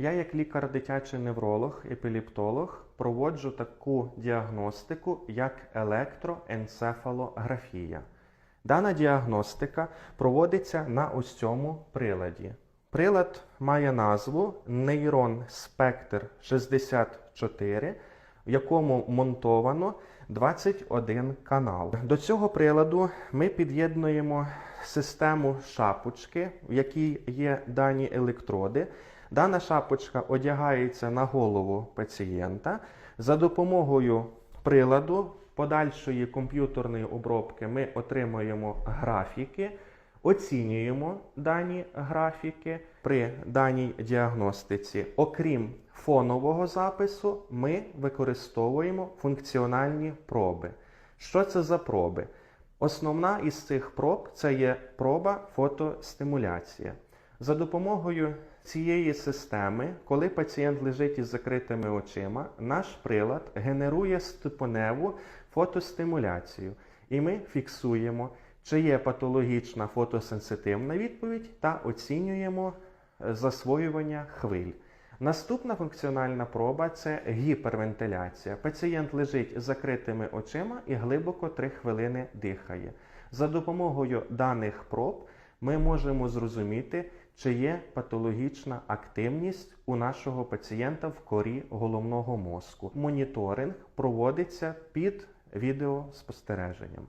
Я, як лікар-дитячий невролог, епілептолог, проводжу таку діагностику, як електроенцефалографія. Дана діагностика проводиться на ось цьому приладі. Прилад має назву Нейрон Спектр 64, в якому монтовано 21 канал. До цього приладу ми під'єднуємо систему шапочки, в якій є дані електроди. Дана шапочка одягається на голову пацієнта. За допомогою приладу подальшої комп'ютерної обробки ми отримуємо графіки, оцінюємо дані графіки при даній діагностиці. Окрім фонового запису, ми використовуємо функціональні проби. Що це за проби? Основна із цих проб це є проба фотостимуляція. За допомогою цієї системи, коли пацієнт лежить із закритими очима, наш прилад генерує ступеневу фотостимуляцію, і ми фіксуємо, чи є патологічна фотосенситивна відповідь та оцінюємо е, засвоювання хвиль. Наступна функціональна проба це гіпервентиляція. Пацієнт лежить з закритими очима і глибоко 3 хвилини дихає. За допомогою даних проб ми можемо зрозуміти, чи є патологічна активність у нашого пацієнта в корі головного мозку. Моніторинг проводиться під відеоспостереженням.